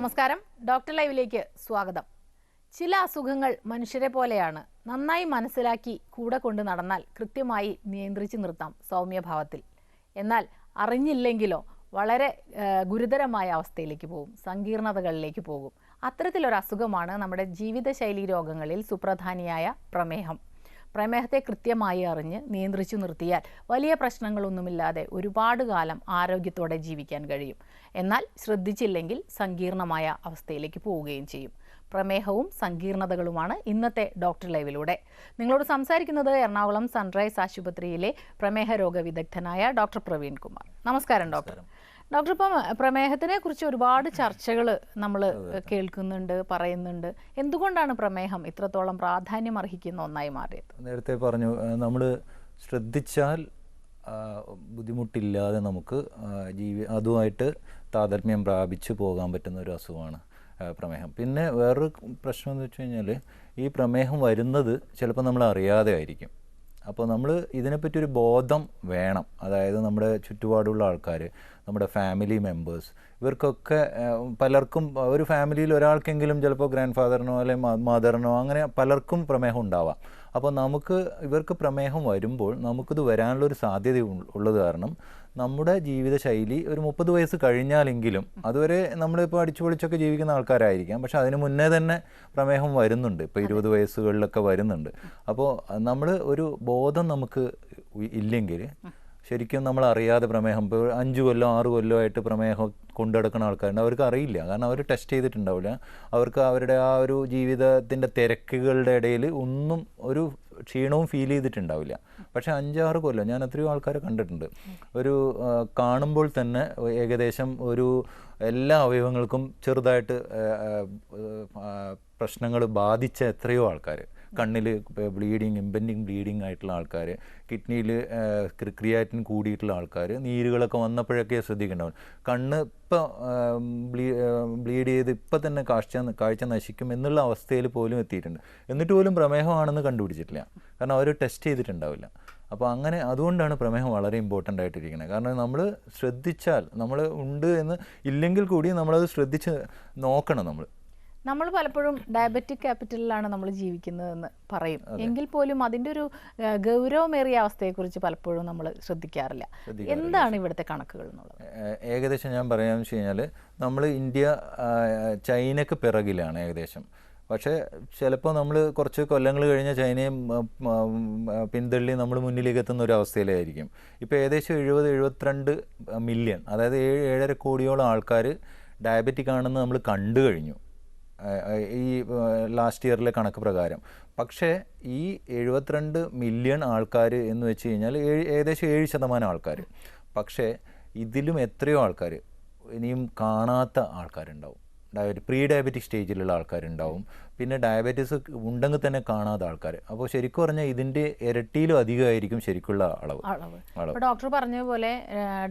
നമസ്കാരം. ഡോക്ടർ ലൈവിലേക്ക് സ്വാഗതം. ചില അസുഖങ്ങൾ മനുഷ്യരെ പോലെയാണ്. നന്നായി മനസ്സിലാക്കി കൂടെ കൊണ്ട് നടന്നാൽ കൃത്യമായി നിയന്ത്രിച്ചു നിർത്താം സൗമ്യഭാവത്തിൽ. എന്നാൽ അറിഞ്ഞില്ലെങ്കിലോ വളരെ ഗുരുതരമായ അവസ്ഥയിലേക്ക് പോകും സങ്കീർണതകളിലേക്ക് പോകും. അത്തരത്തിലൊരു അസുഖമാണ് നമ്മുടെ ജീവിതശൈലി രോഗങ്ങളിൽ സുപ്രധാനിയായ പ്രമേഹം. പ്രമേഹത്തെ കൃത്യമായി അറിഞ്ഞ് നിയന്ത്രിച്ചു നിർത്തിയാൽ വലിയ പ്രശ്നങ്ങളൊന്നുമില്ലാതെ ഒരുപാട് കാലം ആരോഗ്യത്തോടെ ജീവിക്കാൻ കഴിയും. എന്നാൽ ശ്രദ്ധിച്ചില്ലെങ്കിൽ സങ്കീർണമായ അവസ്ഥയിലേക്ക് പോവുകയും ചെയ്യും. പ്രമേഹവും സങ്കീർണതകളുമാണ് ഇന്നത്തെ ഡോക്ടർ ലൈവിലൂടെ. നിങ്ങളോട് സംസാരിക്കുന്നത് എറണാകുളം സൺറൈസ് ആശുപത്രിയിലെ പ്രമേഹ രോഗ വിദഗ്ധനായ ഡോക്ടർ പ്രവീൺ കുമാർ. നമസ്കാരം ഡോക്ടർ. ഡോക്ടർ ഇപ്പം പ്രമേഹത്തിനെ കുറിച്ച് ഒരുപാട് ചർച്ചകൾ നമ്മൾ കേൾക്കുന്നുണ്ട് പറയുന്നുണ്ട്. എന്തുകൊണ്ടാണ് പ്രമേഹം ഇത്രത്തോളം പ്രാധാന്യം അർഹിക്കുന്ന ഒന്നായി മാറിയത്? നേരത്തെ പറഞ്ഞു നമ്മൾ ശ്രദ്ധിച്ചാൽ ബുദ്ധിമുട്ടില്ലാതെ നമുക്ക് ജീവി അതുമായിട്ട് താതാത്മ്യം പ്രാപിച്ചു പോകാൻ പറ്റുന്ന ഒരു അസുഖമാണ് പ്രമേഹം. പിന്നെ വേറൊരു പ്രശ്നം എന്ന് വെച്ച് കഴിഞ്ഞാൽ ഈ പ്രമേഹം വരുന്നത് ചിലപ്പോൾ നമ്മൾ അറിയാതെ ആയിരിക്കും. അപ്പോൾ നമ്മൾ ഇതിനെപ്പറ്റി ഒരു ബോധം വേണം. അതായത് നമ്മുടെ ചുറ്റുപാടുള്ള ആൾക്കാർ നമ്മുടെ ഫാമിലി മെമ്പേഴ്സ് ഇവർക്കൊക്കെ പലർക്കും ഒരു ഫാമിലിയിൽ ഒരാൾക്കെങ്കിലും ചിലപ്പോൾ ഗ്രാൻഡ് ഫാദറിനോ അല്ലെങ്കിൽ മദറിനോ അങ്ങനെ പലർക്കും പ്രമേഹം ഉണ്ടാവാം. അപ്പോൾ നമുക്ക് ഇവർക്ക് പ്രമേഹം വരുമ്പോൾ നമുക്കിത് വരാനുള്ളൊരു സാധ്യത ഉള്ളത് കാരണം നമ്മുടെ ജീവിതശൈലി ഒരു മുപ്പത് വയസ്സ് കഴിഞ്ഞാലെങ്കിലും അതുവരെ നമ്മളിപ്പോൾ അടിച്ചു പൊളിച്ചൊക്കെ ജീവിക്കുന്ന ആൾക്കാരായിരിക്കാം. പക്ഷെ അതിന് മുന്നേ തന്നെ പ്രമേഹം വരുന്നുണ്ട്. ഇപ്പോൾ ഇരുപത് വയസ്സുകളിലൊക്കെ വരുന്നുണ്ട്. അപ്പോൾ നമ്മൾ ഒരു ബോധം നമുക്ക് ഇല്ലെങ്കിൽ ശരിക്കും നമ്മൾ അറിയാതെ പ്രമേഹം ഇപ്പോൾ അഞ്ച് കൊല്ലം ആറ് കൊല്ലമായിട്ട് പ്രമേഹം കൊണ്ടു നടക്കുന്ന ആൾക്കാരുണ്ട്. അവർക്ക് അറിയില്ല. കാരണം അവർ ടെസ്റ്റ് ചെയ്തിട്ടുണ്ടാവില്ല. അവർക്ക് അവരുടെ ആ ഒരു ജീവിതത്തിന്റെ തിരക്കുകളുടെ ഇടയിൽ ഒന്നും ഒരു ക്ഷീണവും ഫീൽ ചെയ്തിട്ടുണ്ടാവില്ല. പക്ഷേ അഞ്ചാറ് കൊല്ലം ഞാൻ എത്രയോ ആൾക്കാരെ കണ്ടിട്ടുണ്ട്. ഒരു കാണുമ്പോൾ തന്നെ ഏകദേശം ഒരു എല്ലാ അവയവങ്ങൾക്കും ചെറുതായിട്ട് പ്രശ്നങ്ങൾ ബാധിച്ച എത്രയോ ആൾക്കാർ കണ്ണിൽ ബ്ലീഡിങ് ഇമ്പെൻഡിങ് ബ്ലീഡിങ് ആയിട്ടുള്ള ആൾക്കാർ കിഡ്നിയിൽ ക്രിയാറ്റിൻ കൂടിയിട്ടുള്ള ആൾക്കാർ നീരുകളൊക്കെ വന്നപ്പോഴൊക്കെ ശ്രദ്ധിക്കേണ്ടവൻ. കണ്ണ് ഇപ്പം ബ്ലീഡ് ചെയ്ത് ഇപ്പം തന്നെ കാഴ്ച കാഴ്ച നശിക്കും എന്നുള്ള അവസ്ഥയിൽ പോലും എത്തിയിട്ടുണ്ട്. എന്നിട്ട് പോലും പ്രമേഹമാണെന്ന് കണ്ടുപിടിച്ചിട്ടില്ല. കാരണം അവർ ടെസ്റ്റ് ചെയ്തിട്ടുണ്ടാവില്ല. അപ്പോൾ അങ്ങനെ അതുകൊണ്ടാണ് പ്രമേഹം വളരെ ഇമ്പോർട്ടന്റ് ആയിട്ടിരിക്കുന്നത്. കാരണം നമ്മൾ ശ്രദ്ധിച്ചാൽ നമ്മൾ ഉണ്ട് എന്ന് ഇല്ലെങ്കിൽ കൂടി നമ്മളത് ശ്രദ്ധിച്ച് നോക്കണം നമ്മൾ നമ്മൾ പലപ്പോഴും ഡയബറ്റിക് ക്യാപിറ്റലിലാണ് നമ്മൾ ജീവിക്കുന്നതെന്ന് പറയും. എങ്കിൽ പോലും അതിന്റെ ഒരു ഗൗരവമേറിയ അവസ്ഥയെക്കുറിച്ച് പലപ്പോഴും നമ്മൾ ശ്രദ്ധിക്കാറില്ല. എന്താണ് ഇവിടുത്തെ കണക്കുകൾ എന്നുള്ളത്? ഏകദേശം ഞാൻ പറയാമെന്ന് വെച്ച് കഴിഞ്ഞാൽ നമ്മൾ ഇന്ത്യ ചൈനയ്ക്ക് ചൈനക്ക് പിറകിലാണ് ഏകദേശം. പക്ഷേ ചിലപ്പോൾ നമ്മൾ കുറച്ച് കൊല്ലങ്ങൾ കഴിഞ്ഞ ചൈനയും പിന്തള്ളി നമ്മൾ മുന്നിലേക്ക് എത്തുന്ന ഒരു അവസ്ഥയിലായിരിക്കും. ഇപ്പോൾ ഏകദേശം എഴുപത് എഴുപത്തിരണ്ട് മില്യൺ അതായത് ഏഴ് ഏഴര കോടിയോളം ആൾക്കാർ ഡയബറ്റിക് ആണെന്ന് നമ്മൾ കണ്ടു കഴിഞ്ഞു. ഈ ലാസ്റ്റ് ഇയറിലെ കണക്ക് പ്രകാരം. പക്ഷേ ഈ എഴുപത്തിരണ്ട് മില്യൺ ആൾക്കാർ എന്ന് വെച്ച് കഴിഞ്ഞാൽ ഏകദേശം ഏഴ് ശതമാനം ആൾക്കാർ പക്ഷേ ഇതിലും എത്രയോ ആൾക്കാർ ഇനിയും കാണാത്ത ആൾക്കാരുണ്ടാവും. പ്രീ ഡയബറ്റിക് സ്റ്റേജിലുള്ള ആൾക്കാരുണ്ടാവും. പിന്നെ ഡയബറ്റീസ് ഉണ്ടെങ്കിൽ തന്നെ കാണാത്ത ആൾക്കാർ അപ്പോൾ ശരിക്കും പറഞ്ഞാൽ ഇതിന്റെ ഇരട്ടിയിലും അധികമായിരിക്കും ശരിക്കുള്ള അളവ്. അളവ്. ഡോക്ടർ പറഞ്ഞ പോലെ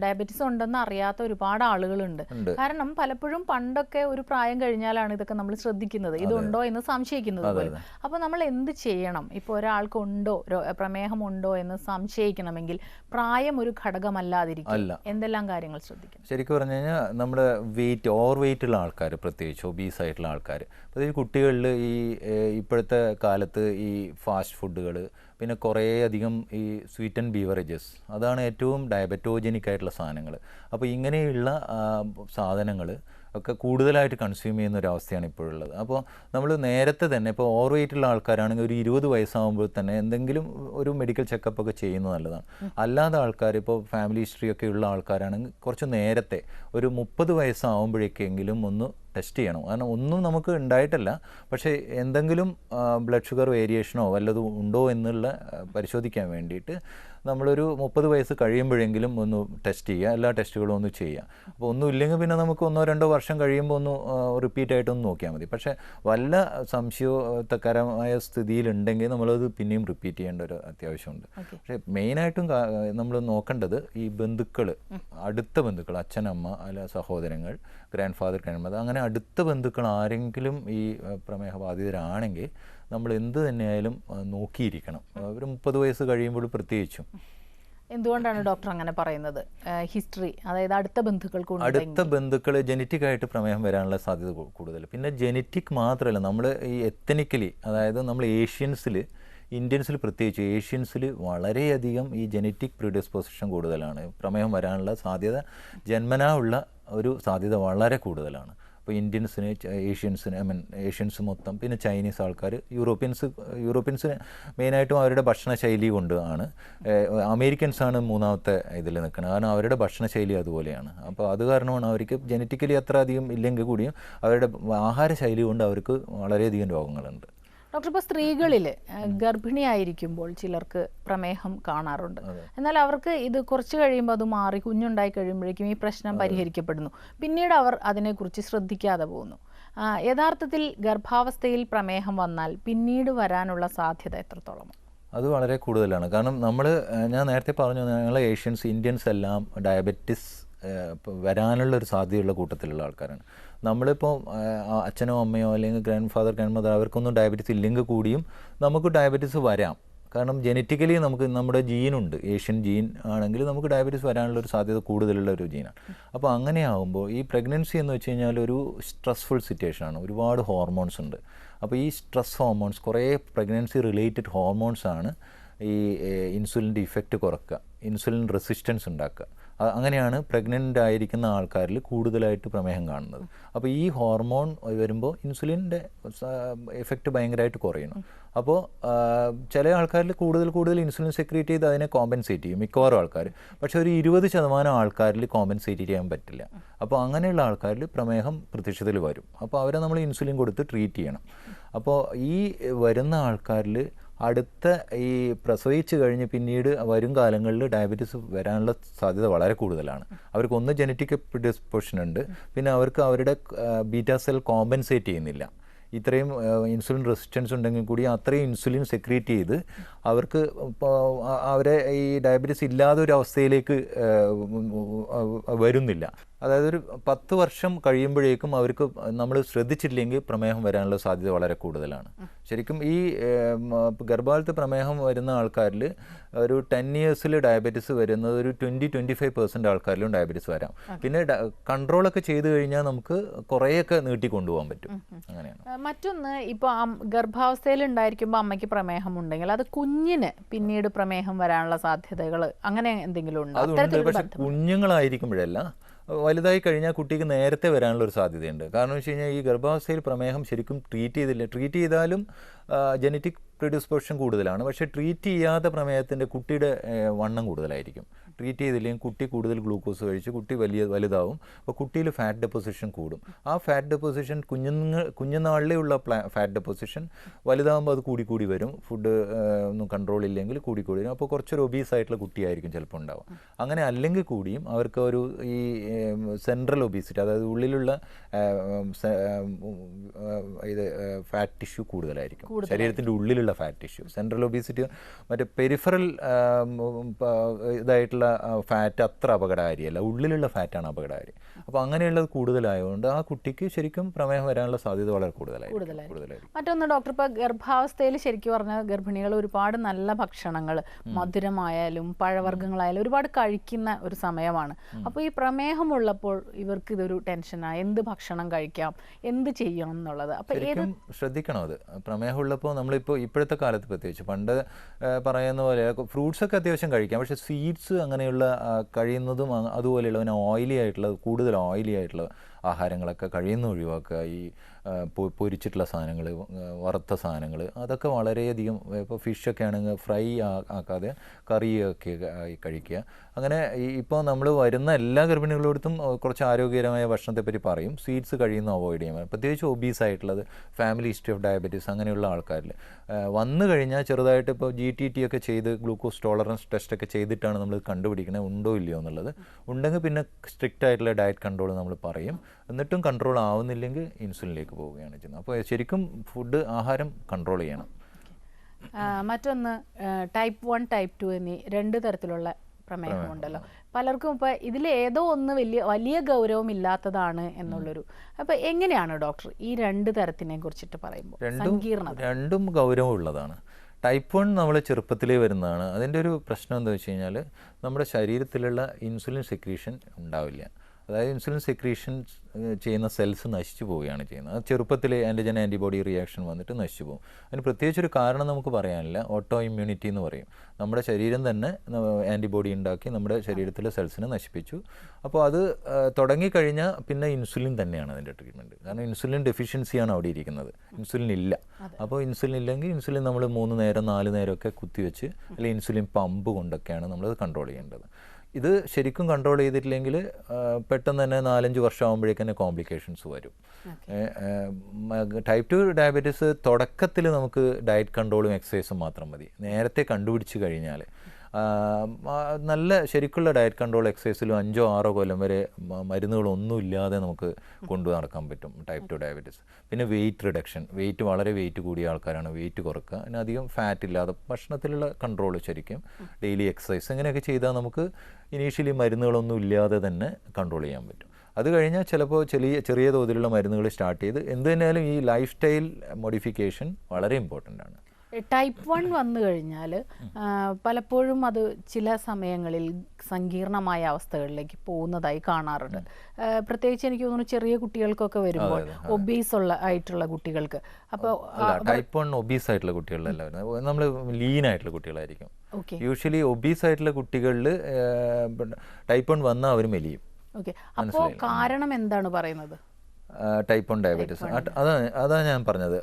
ഡയബറ്റിസ് ഉണ്ടെന്ന് അറിയാത്ത ഒരുപാട് ആളുകളുണ്ട്. കാരണം പലപ്പോഴും പണ്ടൊക്കെ ഒരു പ്രായം കഴിഞ്ഞാലാണ് ഇതൊക്കെ നമ്മൾ ശ്രദ്ധിക്കുന്നത്. ഇതുണ്ടോ എന്ന് സംശയിക്കുന്നത് അപ്പോൾ അപ്പൊ നമ്മൾ എന്ത് ചെയ്യണം? ഇപ്പോൾ ഒരാൾക്ക് ഉണ്ടോ? പ്രമേഹമുണ്ടോ പ്രമേഹം ഉണ്ടോ എന്ന് സംശയിക്കണമെങ്കിൽ പ്രായം ഒരു ഘടകമല്ലാതിരിക്കും. എന്തെല്ലാം കാര്യങ്ങൾ ശ്രദ്ധിക്കണം? ശരിക്കും പറഞ്ഞു കഴിഞ്ഞാൽ നമ്മുടെ വെയിറ്റ് ഓവർ വെയിറ്റ് ഉള്ള ആൾക്കാർ പ്രത്യേകിച്ച് ഒബീസ് ആയിട്ടുള്ള ആൾക്കാർ പ്രത്യേകിച്ച് കുട്ടികളിൽ ഈ ഏഹ്, ഇപ്പോഴത്തെ കാലത്ത് ഈ ഫാസ്റ്റ് ഫുഡുകൾ പിന്നെ കുറേ അധികം ഈ സ്വീറ്റ് ആൻഡ് ബീവറേജസ് അതാണ് ഏറ്റവും ഡയബറ്റോജനിക് ആയിട്ടുള്ള സാധനങ്ങൾ. അപ്പോൾ ഇങ്ങനെയുള്ള സാധനങ്ങൾ ഒക്കെ കൂടുതലായിട്ട് കൺസ്യൂം ചെയ്യുന്ന ഒരു അവസ്ഥയാണ് ഇപ്പോഴുള്ളത്. അപ്പോൾ നമ്മൾ നേരത്തെ തന്നെ ഇപ്പോൾ ഓവർ വെയിറ്റ് ഉള്ള ആൾക്കാരാണെങ്കിൽ ഒരു ഇരുപത് വയസ്സാകുമ്പോൾ തന്നെ എന്തെങ്കിലും ഒരു മെഡിക്കൽ ചെക്കപ്പ് ഒക്കെ ചെയ്യുന്നത് നല്ലതാണ്. അല്ലാതെ ആൾക്കാർ ഇപ്പോൾ ഫാമിലി ഹിസ്റ്ററി ഒക്കെ ഉള്ള ആൾക്കാരാണെങ്കിൽ കുറച്ച് നേരത്തെ ഒരു മുപ്പത് വയസ്സാകുമ്പോഴേക്കെങ്കിലും ഒന്ന് ടെസ്റ്റ് ചെയ്യണം. കാരണം ഒന്നും നമുക്ക് ഉണ്ടായിട്ടല്ല. പക്ഷേ എന്തെങ്കിലും ബ്ലഡ് ഷുഗർ വേരിയേഷനോ വല്ലതും ഉണ്ടോ എന്നുള്ള പരിശോധിക്കാൻ വേണ്ടിയിട്ട് നമ്മളൊരു മുപ്പത് വയസ്സ് കഴിയുമ്പോഴെങ്കിലും ഒന്ന് ടെസ്റ്റ് ചെയ്യുക. എല്ലാ ടെസ്റ്റുകളും ഒന്ന് ചെയ്യുക. അപ്പോൾ ഒന്നും ഇല്ലെങ്കിൽ പിന്നെ നമുക്ക് ഒന്നോ രണ്ടോ വർഷം കഴിയുമ്പോൾ ഒന്ന് റിപ്പീറ്റ് ആയിട്ടൊന്ന് നോക്കിയാൽ മതി. പക്ഷേ വല്ല സംശയത്തക്കരമായ സ്ഥിതിയിലുണ്ടെങ്കിൽ നമ്മളത് പിന്നെയും റിപ്പീറ്റ് ചെയ്യേണ്ട ഒരു അത്യാവശ്യമുണ്ട്. പക്ഷേ മെയിനായിട്ടും നമ്മൾ നോക്കേണ്ടത് ഈ ബന്ധുക്കൾ അടുത്ത ബന്ധുക്കൾ അച്ഛനമ്മ അല്ല സഹോദരങ്ങൾ ഗ്രാൻഡ് ഫാദർ ഗ്രാൻഡ് മദർ അങ്ങനെ അടുത്ത ബന്ധുക്കൾ ആരെങ്കിലും ഈ പ്രമേഹബാധിതരാണെങ്കിൽ പ്രമേഹ ബാധിതരാണെങ്കിൽ നമ്മൾ എന്ത് തന്നെയായാലും നോക്കിയിരിക്കണം. ഒരു മുപ്പത് വയസ്സ് കഴിയുമ്പോൾ പ്രത്യേകിച്ചും. എന്തുകൊണ്ടാണ് ഡോക്ടർ അങ്ങനെ പറയുന്നത്? ഹിസ്റ്ററി അതായത് അടുത്ത ബന്ധുക്കൾക്ക് അടുത്ത ബന്ധുക്കൾ ജനറ്റിക് ആയിട്ട് പ്രമേഹം വരാനുള്ള സാധ്യത കൂടുതൽ പിന്നെ ജനറ്റിക് മാത്രമല്ല നമ്മൾ ഈ എത്തനിക്കലി അതായത് നമ്മൾ ഏഷ്യൻസിൽ ഇന്ത്യൻസിൽ പ്രത്യേകിച്ച് ഏഷ്യൻസിൽ വളരെയധികം ഈ ജനറ്റിക് പ്രീഡിസ്പോസിഷൻ കൂടുതലാണ്. പ്രമേഹം വരാനുള്ള സാധ്യത ജന്മനാ ഉള്ള ഒരു സാധ്യത വളരെ കൂടുതലാണ്. അപ്പോൾ ഇന്ത്യൻസിന് ഏഷ്യൻസിന് ഐ മീൻ ഏഷ്യൻസ് മൊത്തം പിന്നെ ചൈനീസ് ആൾക്കാർ യൂറോപ്യൻസ് യൂറോപ്യൻസിന് മെയിനായിട്ടും അവരുടെ ഭക്ഷണശൈലി കൊണ്ട് ആണ്. അമേരിക്കൻസാണ് മൂന്നാമത്തെ ഇതിൽ നിൽക്കുന്നത് കാരണം അവരുടെ ഭക്ഷണശൈലി അതുപോലെയാണ്. അപ്പോൾ അത് കാരണമാണ് അവർക്ക് ജനറ്റിക്കലി അത്ര അധികം ഇല്ലെങ്കിൽ കൂടിയും അവരുടെ ആഹാര ശൈലി കൊണ്ട് അവർക്ക് വളരെയധികം രോഗങ്ങളുണ്ട്. ഡോക്ടർ ഇപ്പോൾ സ്ത്രീകളിൽ ഗർഭിണിയായിരിക്കുമ്പോൾ ചിലർക്ക് പ്രമേഹം കാണാറുണ്ട്. എന്നാൽ അവർക്ക് ഇത് കുറച്ച് കഴിയുമ്പോൾ അത് മാറി കുഞ്ഞുണ്ടായി കഴിയുമ്പോഴേക്കും ഈ പ്രശ്നം പരിഹരിക്കപ്പെടുന്നു. പിന്നീട് അവർ അതിനെക്കുറിച്ച് ശ്രദ്ധിക്കാതെ പോകുന്നു. യഥാർത്ഥത്തിൽ ഗർഭാവസ്ഥയിൽ പ്രമേഹം വന്നാൽ പിന്നീട് വരാനുള്ള സാധ്യത എത്രത്തോളം അത് വളരെ കൂടുതലാണ്. കാരണം നമ്മൾ ഞാൻ നേരത്തെ പറഞ്ഞു ഞങ്ങൾ ഏഷ്യൻസ് ഇന്ത്യൻസ് എല്ലാം ഡയബറ്റിസ് വരാനുള്ള ഒരു സാധ്യതയുള്ള കൂട്ടത്തിലുള്ള ആൾക്കാരാണ്. നമ്മളിപ്പോൾ അച്ഛനോ അമ്മയോ അല്ലെങ്കിൽ ഗ്രാൻഡ് ഫാദർ ഗ്രാൻഡ് മദർ അവർക്കൊന്നും ഡയബറ്റീസ് ഇല്ലെങ്കിൽ കൂടിയും നമുക്ക് ഡയബറ്റീസ് വരാം. കാരണം ജനറ്റിക്കലി നമുക്ക് നമ്മുടെ ജീനുണ്ട് ഏഷ്യൻ ജീൻ ആണെങ്കിൽ നമുക്ക് ഡയബറ്റീസ് വരാനുള്ള ഒരു സാധ്യത കൂടുതലുള്ള ഒരു ജീനാണ് അപ്പോൾ അങ്ങനെയാകുമ്പോൾ ഈ പ്രഗ്നൻസി എന്ന് വെച്ച് കഴിഞ്ഞാൽ ഒരു സ്ട്രെസ്ഫുൾ സിറ്റുവേഷൻ ആണ്. ഒരുപാട് ഹോർമോൺസ് ഉണ്ട്. അപ്പോൾ ഈ സ്ട്രെസ് ഹോർമോൺസ് കുറേ പ്രഗ്നൻസി റിലേറ്റഡ് ഹോർമോൺസ് ആണ് ഈ ഇൻസുലിന്റെ ഇഫക്റ്റ് കുറക്കുക. ഇൻസുലിൻ റെസിസ്റ്റൻസ് ഉണ്ടാക്കുക. അങ്ങനെയാണ് പ്രഗ്നന്റ് ആയിരിക്കുന്ന ആൾക്കാരിൽ കൂടുതലായിട്ട് പ്രമേഹം കാണുന്നത്. അപ്പോൾ ഈ ഹോർമോൺ വരുമ്പോൾ ഇൻസുലിന്റെ എഫക്റ്റ് ഭയങ്കരമായിട്ട് കുറയുന്നു. അപ്പോൾ ചില ആൾക്കാരിൽ കൂടുതൽ കൂടുതൽ ഇൻസുലിൻ സെക്രീറ്റ് ചെയ്ത് അതിനെ കോമ്പൻസേറ്റ് ചെയ്യും മിക്കവാറും ആൾക്കാർ. പക്ഷേ ഒരു ഇരുപത് ശതമാനം ആൾക്കാരിൽ കോമ്പൻസേറ്റ് ചെയ്യാൻ പറ്റില്ല. അപ്പോൾ അങ്ങനെയുള്ള ആൾക്കാരിൽ പ്രമേഹം പ്രത്യക്ഷത്തിൽ വരും. അപ്പോൾ അവരെ നമ്മൾ ഇൻസുലിൻ കൊടുത്ത് ട്രീറ്റ് ചെയ്യണം. അപ്പോൾ ഈ വരുന്ന ആൾക്കാരിൽ അടുത്ത ഈ പ്രസവിച്ച് കഴിഞ്ഞ് പിന്നീട് വരും കാലങ്ങളിൽ ഡയബറ്റീസ് വരാനുള്ള സാധ്യത വളരെ കൂടുതലാണ്. അവർക്ക് ഒന്ന് ജനറ്റിക് ഡിസ്പോഷൻ ഉണ്ട്. പിന്നെ അവർക്ക് അവരുടെ ബീറ്റാ സെൽ കോമ്പൻസേറ്റ് ചെയ്യുന്നില്ല. ഇത്രയും ഇൻസുലിൻ റെസിസ്റ്റൻസ് ഉണ്ടെങ്കിൽ കൂടി അത്രയും ഇൻസുലിൻ സെക്രീറ്റ് ചെയ്ത് അവർക്ക് അവരെ ഈ ഡയബറ്റീസ് ഇല്ലാതെ ഒരു അവസ്ഥയിലേക്ക് വരുന്നില്ല. അതായത് ഒരു പത്ത് വർഷം കഴിയുമ്പോഴേക്കും അവർക്ക് നമ്മൾ ശ്രദ്ധിച്ചില്ലെങ്കിൽ പ്രമേഹം വരാനുള്ള സാധ്യത വളരെ കൂടുതലാണ്. ശരിക്കും ഈ ഗർഭകാലത്ത് പ്രമേഹം വരുന്ന ആൾക്കാരിൽ ഒരു ടെൻ ഇയേഴ്സിൽ ഡയബറ്റീസ് വരുന്നത് ഒരു ട്വന്റി ട്വന്റി ഫൈവ് പെർസെന്റ് ആൾക്കാരിലും ഡയബറ്റീസ് വരാം. പിന്നെ കൺട്രോളൊക്കെ ചെയ്തു കഴിഞ്ഞാൽ നമുക്ക് കുറേയൊക്കെ നീട്ടി കൊണ്ടുപോകാൻ പറ്റും. അങ്ങനെയാണ്. മറ്റൊന്ന് ഇപ്പോൾ ഗർഭാവസ്ഥയിൽ ഉണ്ടായിരിക്കുമ്പോൾ അമ്മയ്ക്ക് പ്രമേഹം ഉണ്ടെങ്കിൽ അത് കുഞ്ഞിന് പിന്നീട് പ്രമേഹം വരാനുള്ള സാധ്യതകൾ അങ്ങനെ എന്തെങ്കിലും ഉണ്ടോ? അതുണ്ട് അത്തരത്തിലൊരു പക്ഷെ കുഞ്ഞുങ്ങളായിരിക്കുമ്പോഴല്ല വലുതായി കഴിഞ്ഞാൽ കുട്ടിക്ക് നേരത്തെ വരാനുള്ള ഒരു സാധ്യതയുണ്ട്. കാരണം വെച്ച് കഴിഞ്ഞാൽ ഈ ഗർഭാവസ്ഥയിൽ പ്രമേഹം ശരിക്കും ട്രീറ്റ് ചെയ്തില്ല. ട്രീറ്റ് ചെയ്താലും ജനറ്റിക് പ്രിഡിസ്പോഷൻ കൂടുതലാണ്. പക്ഷേ ട്രീറ്റ് ചെയ്യാത്ത പ്രമേഹത്തിന്റെ കുട്ടിയുടെ വണ്ണം കൂടുതലായിരിക്കും. ട്രീറ്റ് ചെയ്തില്ലെങ്കിൽ കുട്ടി കൂടുതൽ ഗ്ലൂക്കോസ് കഴിച്ച് കുട്ടി വലിയ വലുതാവും. അപ്പോൾ കുട്ടിയിൽ ഫാറ്റ് ഡെപ്പോസിഷൻ കൂടും. ആ ഫാറ്റ് ഡെപ്പോസിഷൻ കുഞ്ഞുങ്ങൾ കുഞ്ഞുനാളിലേ ഉള്ള ഫാറ്റ് ഡെപ്പോസിഷൻ വലുതാവുമ്പോൾ അത് കൂടി കൂടി വരും ഫുഡ് ഒന്നും കൺട്രോൾ ഇല്ലെങ്കിൽ കൂടി കൂടി വരും. അപ്പോൾ കുറച്ചൊരു ഒബീസ് ആയിട്ടുള്ള കുട്ടിയായിരിക്കും ചിലപ്പോൾ ഉണ്ടാവും അങ്ങനെ അല്ലെങ്കിൽ കൂടിയും അവർക്ക് ഒരു ഈ സെൻട്രൽ ഒബീസിറ്റി അതായത് ഉള്ളിലുള്ള ഇത് ഫാറ്റ് ടിഷ്യൂ കൂടുതലായിരിക്കും. ശരീരത്തിന്റെ ഉള്ളിലുള്ള ഫാറ്റ് ടിഷ്യൂ സെൻട്രൽ ഒബീസിറ്റി മറ്റേ പെരിഫറൽ ഇതായിട്ടുള്ള ഫാറ്റ് അത്ര അപകടകാരിയല്ല. ഉള്ളിലുള്ള ഫാറ്റാണ് അപകടകാരി. അപ്പോൾ അങ്ങനെയുള്ളത് കൂടുതലായതുകൊണ്ട് ആ കുട്ടിക്ക് ശരിക്കും പ്രമേഹം വരാനുള്ള സാധ്യത വളരെ കൂടുതലായി കൂടുതലായിരിക്കും. കൂടുതലായിരിക്കും. മറ്റൊന്ന് ഡോക്ടർ ഇപ്പോൾ ഗർഭാവസ്ഥയിൽ ശരിക്കും പറഞ്ഞാൽ ഗർഭിണികൾ ഒരുപാട് നല്ല ഭക്ഷണങ്ങൾ മധുരമായാലും പഴവർഗങ്ങളായാലും ഒരുപാട് കഴിക്കുന്ന ഒരു സമയമാണ്. അപ്പോൾ ഈ പ്രമേഹമുള്ളപ്പോൾ ഇവർക്ക് ഇതൊരു ടെൻഷനാണ് എന്ത് ഭക്ഷണം കഴിക്കാം? എന്ത് ചെയ്യണം എന്നുള്ളത്? അപ്പോൾ ഏത് ശ്രദ്ധിക്കണം അത്. പ്രമേഹമുള്ളപ്പോൾ നമ്മളിപ്പോൾ ഇപ്പോഴത്തെ കാലത്ത് പ്രത്യേകിച്ച് പണ്ട് പറയുന്ന പോലെ ഫ്രൂട്ട്സ് ഒക്കെ അത്യാവശ്യം കഴിക്കാം. പക്ഷേ സീഡ്സ് അങ്ങനെയുള്ള കഴിയുന്നതും അതുപോലെയുള്ള ഓയിലി ആയിട്ടുള്ള കൂടുതൽ ഓയിലി ആയിട്ടുള്ള ആഹാരങ്ങളൊക്കെ കഴിയുന്ന ഒഴിവാക്കുക. ഈ പൊരിച്ചിട്ടുള്ള സാധനങ്ങൾ വറുത്ത സാധനങ്ങൾ അതൊക്കെ വളരെയധികം ഇപ്പോൾ ഫിഷൊക്കെ ആണെങ്കിൽ ഫ്രൈ ആക്കാതെ കറിയൊക്കെ കഴിക്കുക. അങ്ങനെ ഇപ്പോൾ നമ്മൾ വരുന്ന എല്ലാ ഗർഭിണികളോടത്തും കുറച്ച് ആരോഗ്യകരമായ ഭക്ഷണത്തെപ്പറ്റി പറയും. സ്വീറ്റ്സ് കഴിയുന്ന അവോയ്ഡ് ചെയ്യാൻ. പ്രത്യേകിച്ച് ഒബീസ് ആയിട്ടുള്ളത് ഫാമിലി ഹിസ്റ്ററി ഓഫ് ഡയബറ്റീസ് അങ്ങനെയുള്ള ആൾക്കാരിൽ വന്നു കഴിഞ്ഞാൽ ചെറുതായിട്ട് ഇപ്പോൾ ജി ടി ടി ഒക്കെ ചെയ്ത് ഗ്ലൂക്കോസ് ടോളറൻസ് ടെസ്റ്റ് ഒക്കെ ചെയ്തിട്ടാണ് നമ്മൾ കണ്ടുപിടിക്കുന്നത് ഉണ്ടോ ഇല്ലയോ എന്നുള്ളത്. ഉണ്ടെങ്കിൽ പിന്നെ സ്ട്രിക്റ്റ് ആയിട്ടുള്ള ഡയറ്റ് കൺട്രോൾ നമ്മൾ പറയും. എന്നിട്ടും കൺട്രോൾ ആവുന്നില്ലെങ്കിൽ ഇൻസുലിനിലേക്ക് പോവുകയാണ് ചെയ്യുന്നത്. അപ്പോൾ ശരിക്കും ഫുഡ് ആഹാരം കൺട്രോൾ ചെയ്യണം. മറ്റൊന്ന് ടൈപ്പ് വൺ ടൈപ്പ് ടു എന്നീ രണ്ട് തരത്തിലുള്ള പ്രമേഹമുണ്ടല്ലോ. പലർക്കും ഇപ്പോൾ ഇതിൽ ഏതോ ഒന്ന് വലിയ വലിയ ഗൗരവം ഇല്ലാത്തതാണ് എന്നുള്ളൊരു. അപ്പോൾ എങ്ങനെയാണ് ഡോക്ടർ ഈ രണ്ട് തരത്തിനെ കുറിച്ചിട്ട് പറയുമ്പോൾ രണ്ടും സങ്കീർണത? രണ്ടും ഗൗരവമുള്ളതാണ് ടൈപ്പ് വൺ നമ്മൾ ചെറുപ്പത്തിലേ വരുന്നതാണ്. അതിന്റെ ഒരു പ്രശ്നം എന്താ വെച്ച് കഴിഞ്ഞാൽ നമ്മുടെ ശരീരത്തിലുള്ള ഇൻസുലിൻ സെക്രീഷൻ ഉണ്ടാവില്ല. അതായത് ഇൻസുലിൻ സെക്രീഷൻ ചെയ്യുന്ന സെൽസ് നശിച്ചു പോവുകയാണ് ചെയ്യുന്നത്. അത് ചെറുപ്പത്തിൽ ആന്റിജൻ ആന്റിബോഡി റിയാക്ഷൻ വന്നിട്ട് നശിച്ചു പോകും. അതിന് പ്രത്യേകിച്ച് ഒരു കാരണം നമുക്ക് പറയാനില്ല. ഓട്ടോ ഇമ്മ്യൂണിറ്റി എന്ന് പറയും. നമ്മുടെ ശരീരം തന്നെ ആന്റിബോഡി ഉണ്ടാക്കി നമ്മുടെ ശരീരത്തിലെ സെൽസിനെ നശിപ്പിച്ചു. അപ്പോൾ അത് തുടങ്ങിക്കഴിഞ്ഞാൽ പിന്നെ ഇൻസുലിൻ തന്നെയാണ് അതിന്റെ ട്രീറ്റ്മെന്റ് കാരണം ഇൻസുലിൻ ഡെഫിഷ്യൻസിയാണ് അവിടെ ഇരിക്കുന്നത്. ഇൻസുലിൻ ഇല്ല. അപ്പോൾ ഇൻസുലിൻ ഇല്ലെങ്കിൽ ഇൻസുലിൻ നമ്മൾ മൂന്ന് നേരം നാല് നേരമൊക്കെ കുത്തിവെച്ച് അല്ലെങ്കിൽ ഇൻസുലിൻ പമ്പ് കൊണ്ടൊക്കെയാണ് നമ്മളത് കൺട്രോൾ ചെയ്യേണ്ടത്. ഇത് ശരിക്കും കൺട്രോൾ ചെയ്തിട്ടില്ലെങ്കിൽ പെട്ടെന്ന് തന്നെ നാലഞ്ച് വർഷം ആകുമ്പോഴേക്ക് തന്നെ കോംപ്ലിക്കേഷൻസ് വരും. ടൈപ്പ് ടു ഡയബറ്റീസ് തുടക്കത്തിൽ നമുക്ക് ഡയറ്റ് കൺട്രോളും എക്സസൈസും മാത്രം മതി. നേരത്തെ കണ്ടുപിടിച്ച് കഴിഞ്ഞാൽ നല്ല ശരിക്കുള്ള ഡയറ്റ് കൺട്രോൾ എക്സസൈസിലും അഞ്ചോ ആറോ കൊല്ലം വരെ മരുന്നുകളൊന്നും ഇല്ലാതെ നമുക്ക് കൊണ്ടു നടക്കാൻ പറ്റും ടൈപ്പ് ടു ഡയബറ്റീസ് പിന്നെ വെയിറ്റ് റിഡക്ഷൻ വെയിറ്റ് വളരെ വെയിറ്റ് കൂടിയ ആൾക്കാരാണ് വെയിറ്റ് കുറക്കുക. അതിന് അധികം ഫാറ്റ് ഇല്ലാതെ ഭക്ഷണത്തിലുള്ള കൺട്രോൾ ശരിക്കും ഡെയിലി എക്സസൈസ് ഇങ്ങനെയൊക്കെ ചെയ്താൽ നമുക്ക് ഇനീഷ്യലി മരുന്നുകളൊന്നും ഇല്ലാതെ തന്നെ കൺട്രോൾ ചെയ്യാൻ പറ്റും. അത് കഴിഞ്ഞാൽ ചിലപ്പോൾ ചെറിയ ചെറിയ തോതിലുള്ള മരുന്നുകൾ സ്റ്റാർട്ട് ചെയ്ത് എന്ത് തന്നെയാലും ഈ ലൈഫ് സ്റ്റൈൽ മോഡിഫിക്കേഷൻ വളരെ ഇമ്പോർട്ടന്റ് ആണ്. ടൈപ്പ് വൺ വന്നു കഴിഞ്ഞാൽ പലപ്പോഴും അത് ചില സമയങ്ങളിൽ സങ്കീർണമായ അവസ്ഥകളിലേക്ക് പോകുന്നതായി കാണാറുണ്ട്. പ്രത്യേകിച്ച് എനിക്ക് തോന്നുന്നു ചെറിയ കുട്ടികൾക്കൊക്കെ വരുമ്പോൾ ഒബീസ് ഉള്ള ആയിട്ടുള്ള കുട്ടികൾക്ക്. അപ്പോൾ ടൈപ്പ് വൺ ഒബീസ് ആയിട്ടുള്ള കുട്ടികളിലല്ല വരുന്നത്. നമ്മൾ ലീൻ ആയിട്ടുള്ള കുട്ടികളായിരിക്കും. യൂഷ്വലി ഒബീസ് ആയിട്ടുള്ള കുട്ടികളിൽ ടൈപ്പ് വൺ വന്നാൽ അവർ മെലിയും. ഓക്കെ. അപ്പോൾ കാരണം എന്താണ് പറയുന്നത്? ടൈപ്പ് വൺ ഡയബറ്റീസ് അതാണ് അതാണ് ഞാൻ പറഞ്ഞത്.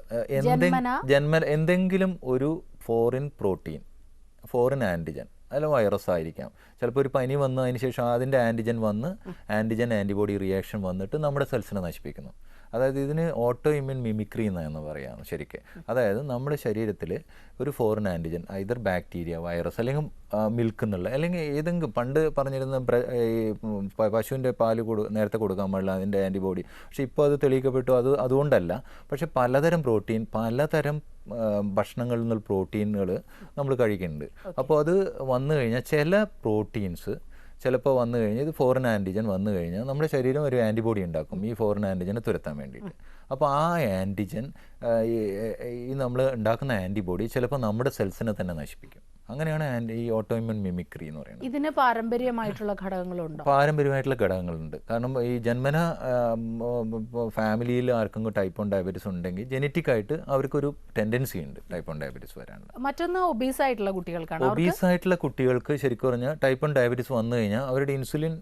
ജന്മ എന്തെങ്കിലും ഒരു ഫോറിൻ പ്രോട്ടീൻ ഫോറിൻ ആന്റിജൻ അല്ല വൈറസ് ആയിരിക്കാം. ചിലപ്പോൾ ഒരു പനി വന്നതിന് ശേഷം അതിന്റെ ആന്റിജൻ വന്ന് ആന്റിജൻ ആന്റിബോഡി റിയാക്ഷൻ വന്നിട്ട് നമ്മുടെ സെൽസിനെ നശിപ്പിക്കുന്നു. അതായത് ഇതിന് ഓട്ടോ ഇമ്മ്യൂൺ മിമിക്രി എന്നാണ് പറയാം ശരിക്ക്. അതായത് നമ്മുടെ ശരീരത്തിൽ ഒരു foreign antigen either bacteria virus അല്ലെങ്കിൽ മിൽക്ക് എന്നുള്ള അല്ലെങ്കിൽ ഏതെങ്കിലും പണ്ട് പറഞ്ഞിരുന്ന പശുവിന്റെ പാൽ കൊടു നേരത്തെ കൊടുക്കാൻ പാടില്ല അതിന്റെ ആന്റിബോഡി പക്ഷേ ഇപ്പോൾ അത് തെളിയിക്കപ്പെട്ടു. അത് അതുകൊണ്ടല്ല. പക്ഷേ പലതരം പ്രോട്ടീൻ പലതരം ഭക്ഷണങ്ങളിൽ നിന്നുള്ള പ്രോട്ടീനുകൾ നമ്മൾ കഴിക്കുന്നുണ്ട്. അപ്പോൾ അത് വന്നു കഴിഞ്ഞാൽ ചില പ്രോട്ടീൻസ് ചിലപ്പോൾ വന്നു കഴിഞ്ഞാൽ ഇത് ഫോറിൻ ആന്റിജൻ വന്നു കഴിഞ്ഞാൽ നമ്മുടെ ശരീരം ഒരു ആന്റിബോഡി ഉണ്ടാക്കും ഈ ഫോറിൻ ആന്റിജനെ തുരത്താൻ വേണ്ടിയിട്ട്. അപ്പോൾ ആ ആന്റിജൻ ഈ നമ്മൾ ഉണ്ടാക്കുന്ന ആന്റിബോഡി ചിലപ്പോൾ നമ്മുടെ സെൽസിനെ തന്നെ നശിപ്പിക്കും. അങ്ങനെയാണ് ഈ ഓട്ടോഇമ്യൂൺ മിമിക്രി എന്ന് പറയുന്നത്. ഇതിന് പാരമ്പര്യമായിട്ടുള്ള ഘടകങ്ങളുണ്ട്? പാരമ്പര്യമായിട്ടുള്ള ഘടകങ്ങളുണ്ട്. കാരണം ഈ ജന്മന ഫാമിലിയിൽ ആർക്കെങ്കിലും ടൈപ്പ് ഓൺ ഡയബറ്റീസ് ഉണ്ടെങ്കിൽ ജനറ്റിക് ആയിട്ട് അവർക്കൊരു ടെൻഡൻസി ഉണ്ട് ടൈപ്പ് ഓൺ ഡയബറ്റീസ് വരാനുള്ള. മറ്റൊന്ന് ഒബീസ് ആയിട്ടുള്ള കുട്ടികൾക്കാണ്. ഒബീസ് ആയിട്ടുള്ള കുട്ടികൾക്ക് ശരിക്കും പറഞ്ഞാൽ ടൈപ്പ് ഓൺ ഡയബറ്റീസ് വന്നു കഴിഞ്ഞാൽ അവരുടെ ഇൻസുലിൻ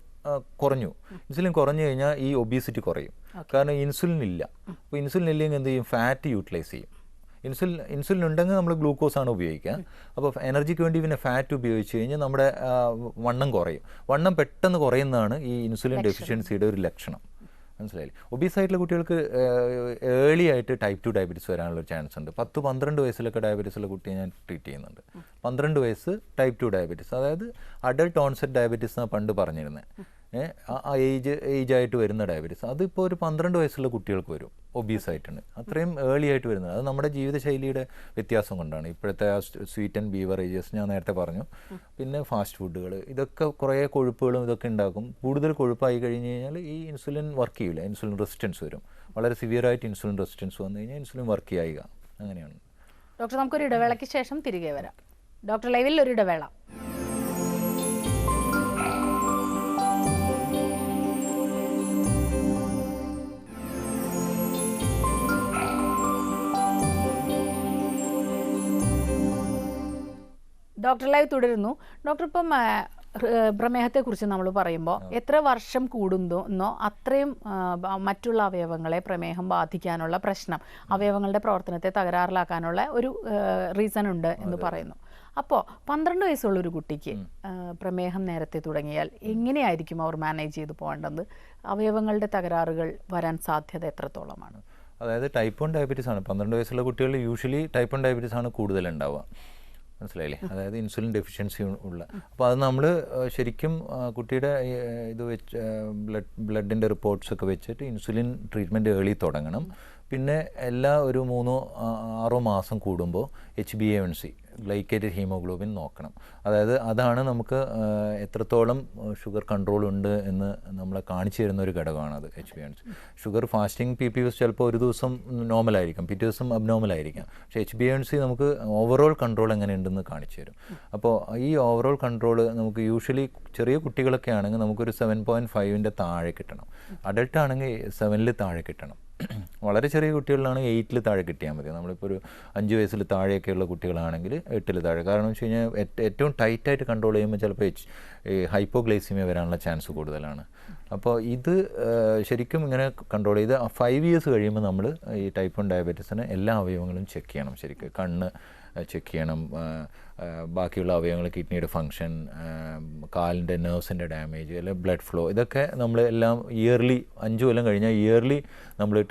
കുറഞ്ഞു. ഇൻസുലിൻ കുറഞ്ഞു കഴിഞ്ഞാൽ ഈ ഒബീസിറ്റി കുറയും. കാരണം ഇൻസുലിൻ ഇല്ല. അപ്പോൾ ഇൻസുലിൻ ഇല്ലെങ്കിൽ എന്ത് ചെയ്യും? ഫാറ്റ് യൂട്ടിലൈസ് ചെയ്യും. ഇൻസുലിൻ ഇൻസുലിൻ ഉണ്ടെങ്കിൽ നമ്മൾ ഗ്ലൂക്കോസ് ആണ് ഉപയോഗിക്കുക. അപ്പോൾ എനർജിക്ക് വേണ്ടി പിന്നെ ഫാറ്റ് ഉപയോഗിച്ച് കഴിഞ്ഞാൽ നമ്മുടെ വണ്ണം കുറയും. വണ്ണം പെട്ടെന്ന് കുറയുന്നതാണ് ഈ ഇൻസുലിൻ ഡെഫിഷ്യൻസിയുടെ ഒരു ലക്ഷണം. മനസ്സിലായില്ലേ? ഒബീസ് ആയിട്ടുള്ള കുട്ടികൾക്ക് ഏർലി ആയിട്ട് ടൈപ്പ് ടു ഡയബറ്റീസ് വരാനുള്ള ചാൻസ് ഉണ്ട്. പത്ത് പന്ത്രണ്ട് വയസ്സിലൊക്കെ ഡയബറ്റീസ് ഉള്ള കുട്ടിയെ ഞാൻ ട്രീറ്റ് ചെയ്യുന്നുണ്ട്. പന്ത്രണ്ട് വയസ്സ് ടൈപ്പ് ടു ഡയബറ്റീസ്. അതായത് അഡൾട്ട് ഓൺസെറ്റ് ഡയബറ്റീസ് എന്നാണ് പണ്ട് പറഞ്ഞിരുന്നത്. ആ ഏജ് ഏജ് ആയിട്ട് വരുന്ന ഡയബറ്റീസ്. അതിപ്പോൾ ഒരു പന്ത്രണ്ട് വയസ്സുള്ള കുട്ടികൾക്ക് വരും ഒബീസ് ആയിട്ടാണ്. അത്രയും ഏർലി ആയിട്ട് വരുന്നത്. അത് നമ്മുടെ ജീവിതശൈലിയുടെ വ്യത്യാസം കൊണ്ടാണ്. ഇപ്പോഴത്തെ ആ സ്വീറ്റ് ആൻഡ് ബീവറേജസ് ഞാൻ നേരത്തെ പറഞ്ഞു. പിന്നെ ഫാസ്റ്റ് ഫുഡുകൾ ഇതൊക്കെ കുറേ കൊഴുപ്പുകളും ഇതൊക്കെ ഉണ്ടാക്കും. കൂടുതൽ കൊഴുപ്പായി കഴിഞ്ഞ് കഴിഞ്ഞാൽ ഈ ഇൻസുലിൻ വർക്ക് ചെയ്യില്ല ഇൻസുലിൻ റെസിസ്റ്റൻസ് വരും. വളരെ സിവിയറായിട്ട് ഇൻസുലിൻ റെസിസ്റ്റൻസ് വന്നു കഴിഞ്ഞാൽ ഇൻസുലിൻ വർക്ക് ചെയ്യുക അങ്ങനെയാണ്. ഡോക്ടർ നമുക്കൊരു ഇടവേളയ്ക്ക് ശേഷം തിരികെ വരാം. ഡോക്ടർ ലൈവിൽ ഒരു ഇടവേള. ഡോക്ടർ ലൈവ് തുടരുന്നു. ഡോക്ടർ ഇപ്പം പ്രമേഹത്തെ കുറിച്ച് പ്രമേഹത്തെക്കുറിച്ച് നമ്മൾ പറയുമ്പോൾ എത്ര വർഷം കൂടുന്നോ അത്രയും മറ്റുള്ള അവയവങ്ങളെ പ്രമേഹം ബാധിക്കാനുള്ള പ്രശ്നം അവയവങ്ങളുടെ പ്രവർത്തനത്തെ തകരാറിലാക്കാനുള്ള ഒരു റീസൺ ഉണ്ട് എന്ന് പറയുന്നു. അപ്പോൾ പന്ത്രണ്ട് വയസ്സുള്ള ഒരു കുട്ടിക്ക് പ്രമേഹം നേരത്തെ തുടങ്ങിയാൽ എങ്ങനെയായിരിക്കും അവർ മാനേജ് ചെയ്ത് പോകേണ്ടത്? അവയവങ്ങളുടെ തകരാറുകൾ വരാൻ സാധ്യത എത്രത്തോളമാണ്? അതായത് ടൈപ്പ് വൺ ഡയബറ്റീസ് ആണ്. പന്ത്രണ്ട് വയസ്സുള്ള കുട്ടികളിൽ യൂഷ്വലി ടൈപ്പ് വൺ ഡയബറ്റീസ് ആണ് കൂടുതൽ ഉണ്ടാവുക മനസ്സിലായില്ലേ? അതായത് ഇൻസുലിൻ ഡെഫിഷ്യൻസി ഉള്ള. അപ്പോൾ അത് നമ്മൾ ശരിക്കും കുട്ടിയുടെ ഇത് വെച്ച് ബ്ലഡ് ബ്ലഡിന്റെ റിപ്പോർട്ട്സ് ഒക്കെ വെച്ചിട്ട് ഇൻസുലിൻ ട്രീറ്റ്മെന്റ് ഏളി തുടങ്ങണം. പിന്നെ എല്ലാ ഒരു മൂന്നോ ആറോ മാസം കൂടുമ്പോൾ H B A N C glycated haemoglobin നോക്കണം. അതായത് അതാണ് നമുക്ക് എത്രത്തോളം ഷുഗർ കൺട്രോൾ ഉണ്ട് എന്ന് നമ്മളെ കാണിച്ചു തരുന്ന ഒരു ഘടകമാണത് H B N sugar fasting P P S ചിലപ്പോൾ ഒരു ദിവസം നോർമൽ ആയിരിക്കും പിറ്റേ ദിവസം അബ്നോർമൽ ആയിരിക്കാം പക്ഷേ എച്ച് ബി എൻ സി നമുക്ക് ഓവറോൾ കൺട്രോൾ എങ്ങനെയുണ്ടെന്ന് കാണിച്ചു തരും. അപ്പോൾ ഈ ഓവറോൾ കൺട്രോൾ നമുക്ക് യൂഷ്വലി ചെറിയ കുട്ടികളൊക്കെ ആണെങ്കിൽ നമുക്കൊരു സെവൻ പോയിന്റ് ഫൈവിന്റെ താഴെ കിട്ടണം. അഡൾട്ട് ആണെങ്കിൽ സെവനിൽ താഴെ കിട്ടണം. വളരെ ചെറിയ കുട്ടികളിലാണെങ്കിൽ എയ്റ്റിൽ താഴെ കിട്ടിയാൽ മതി. നമ്മളിപ്പോൾ ഒരു അഞ്ച് വയസ്സിൽ താഴെയൊക്കെയുള്ള കുട്ടികളാണെങ്കിൽ എട്ടിൽ താഴെ. കാരണം വെച്ച് കഴിഞ്ഞാൽ ഏറ്റ് ഏറ്റവും ടൈറ്റായിട്ട് കൺട്രോൾ ചെയ്യുമ്പോൾ ചിലപ്പോൾ ഈ ഹൈപ്പോഗ്ലൈസിമിയ വരാനുള്ള ചാൻസ് കൂടുതലാണ്. അപ്പോൾ ഇത് ശരിക്കും ഇങ്ങനെ കൺട്രോൾ ചെയ്ത് ഫൈവ് ഇയേഴ്സ് കഴിയുമ്പോൾ നമ്മൾ ഈ ടൈപ്പ് വൺ ഡയബറ്റീസിന് എല്ലാ അവയവങ്ങളും ചെക്ക് ചെയ്യണം ശരിക്കും. കണ്ണ് ചെക്ക് ചെയ്യണം. ബാക്കിയുള്ള അവയവങ്ങൾ കിഡ്നിയുടെ ഫങ്ഷൻ കാലിന്റെ നെർവ്സിന്റെ ഡാമേജ് അല്ലെങ്കിൽ ബ്ലഡ് ഫ്ലോ ഇതൊക്കെ നമ്മൾ എല്ലാം ഇയർലി അഞ്ച് കൊല്ലം കഴിഞ്ഞാൽ ഇയർലി നമ്മൾ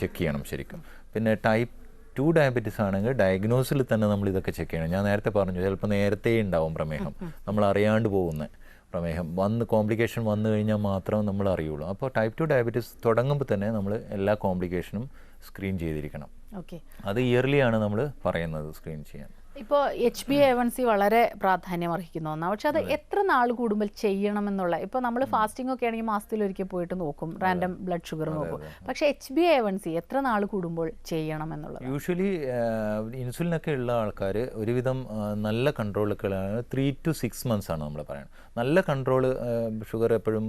ചെക്ക് ചെയ്യണം ശരിക്കും. പിന്നെ ടൈപ്പ് ടു ഡയബറ്റീസ് ആണെങ്കിൽ ഡയഗ്നോസിൽ തന്നെ നമ്മൾ ഇതൊക്കെ ചെക്ക് ചെയ്യണം. ഞാൻ നേരത്തെ പറഞ്ഞു ചിലപ്പോൾ നേരത്തെ ഉണ്ടാവും പ്രമേഹം. നമ്മൾ അറിയാണ്ട് പോകുന്നത് പ്രമേഹം. വന്ന് കോംപ്ലിക്കേഷൻ വന്നു കഴിഞ്ഞാൽ മാത്രം നമ്മൾ അറിയുള്ളൂ. അപ്പോൾ ടൈപ്പ് ടു ഡയബറ്റീസ് തുടങ്ങുമ്പോൾ തന്നെ നമ്മൾ എല്ലാ കോംപ്ലിക്കേഷനും സ്ക്രീൻ ചെയ്തിരിക്കണം. ഓക്കെ. അത് ഇയർലി ആണ് നമ്മൾ പറയുന്നത് സ്ക്രീൻ ചെയ്യാൻ. ഇപ്പോൾ H B A one C വളരെ പ്രാധാന്യം അർഹിക്കുന്ന ഒന്നാണ് പക്ഷെ അത് എത്ര നാൾ കൂടുമ്പോൾ ചെയ്യണം ചെയ്യണമെന്നുള്ള ഇപ്പോൾ നമ്മൾ ഫാസ്റ്റിംഗ് ഒക്കെ ആണെങ്കിൽ മാസത്തിൽ ഒരിക്കൽ പോയിട്ട് നോക്കും റാൻഡം ബ്ലഡ് ഷുഗർ നോക്കും. പക്ഷേ H B A one C എത്ര നാൾ കൂടുമ്പോൾ ചെയ്യണം എന്നുള്ളത് യൂഷ്വലി ഇൻസുലിനൊക്കെ ഉള്ള ആൾക്കാർ ഒരുവിധം നല്ല കൺട്രോളൊക്കെയാണ് ത്രീ ടു സിക്സ് മന്ത്സ് ആണ് നമ്മൾ പറയുന്നത് നല്ല കൺട്രോൾ ഷുഗർ എപ്പോഴും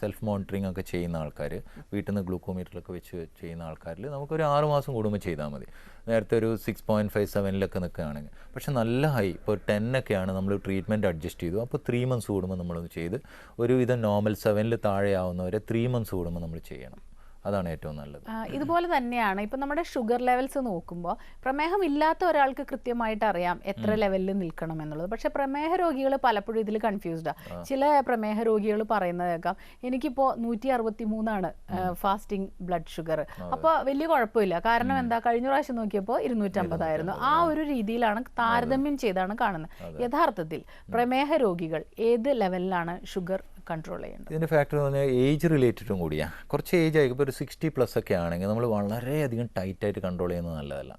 സെൽഫ് മോണിറ്ററിംഗ് ഒക്കെ ചെയ്യുന്ന ആൾക്കാർ വീട്ടിൽ നിന്ന് ഗ്ലൂക്കോമീറ്ററിലൊക്കെ വെച്ച് ചെയ്യുന്ന ആൾക്കാരിൽ നമുക്കൊരു ആറ് മാസം കൂടുമ്പോൾ ചെയ്താൽ മതി. നേരത്തെ ഒരു സിക്സ് പോയിന്റ് ഫൈവ് സെവനിലൊക്കെ നിൽക്കുകയാണെങ്കിൽ. പക്ഷെ നല്ല ഹൈ ഇപ്പോൾ ടെൻ ഒക്കെയാണ് നമ്മൾ ട്രീറ്റ്മെന്റ് അഡ്ജസ്റ്റ് ചെയ്തു. അപ്പോൾ ത്രീ മന്ത്സ് കൂടുമ്പോൾ നമ്മളൊന്ന് ചെയ്ത് ഒരുവിധം നോർമൽ സെവനിൽ താഴെ ആവുന്നവരെ ത്രീ മന്ത്സ് കൂടുമ്പോൾ നമ്മൾ ചെയ്യണം. അതാണ് ഏറ്റവും നല്ലത്. ഇതുപോലെ തന്നെയാണ്. ഇപ്പം നമ്മുടെ ഷുഗർ ലെവൽസ് നോക്കുമ്പോൾ പ്രമേഹം ഇല്ലാത്ത ഒരാൾക്ക് കൃത്യമായിട്ട് അറിയാം എത്ര ലെവലിൽ നിൽക്കണം എന്നുള്ളത്. പക്ഷേ പ്രമേഹ രോഗികൾ പലപ്പോഴും ഇതിൽ കൺഫ്യൂസ്ഡാണ് ചില പ്രമേഹ രോഗികൾ പറയുന്നത് കേൾക്കാം എനിക്കിപ്പോൾ നൂറ്റി അറുപത്തി മൂന്നാണ് ഫാസ്റ്റിംഗ് ബ്ലഡ് ഷുഗർ. അപ്പോൾ വലിയ കുഴപ്പമില്ല. കാരണം എന്താ കഴിഞ്ഞ പ്രാവശ്യം നോക്കിയപ്പോൾ ഇരുന്നൂറ്റമ്പതായിരുന്നു. ആ ഒരു രീതിയിലാണ് താരതമ്യം ചെയ്താണ് കാണുന്നത്. യഥാർത്ഥത്തിൽ പ്രമേഹ രോഗികൾ ഏത് ലെവലിലാണ് ഷുഗർ കൺട്രോൾ ചെയ്യേണ്ടത്. ഇതിന്റെ ഫാക്ടർ എന്ന് പറഞ്ഞാൽ ഏജ് റിലേറ്റഡും കൂടിയാണ് കുറച്ച് ഏജ് ആയി. ഇപ്പോൾ ഒരു സിക്സ്റ്റി പ്ലസ് ഒക്കെ ആണെങ്കിൽ നമ്മൾ വളരെയധികം ടൈറ്റായിട്ട് കൺട്രോൾ ചെയ്യുന്നത് നല്ലതല്ല.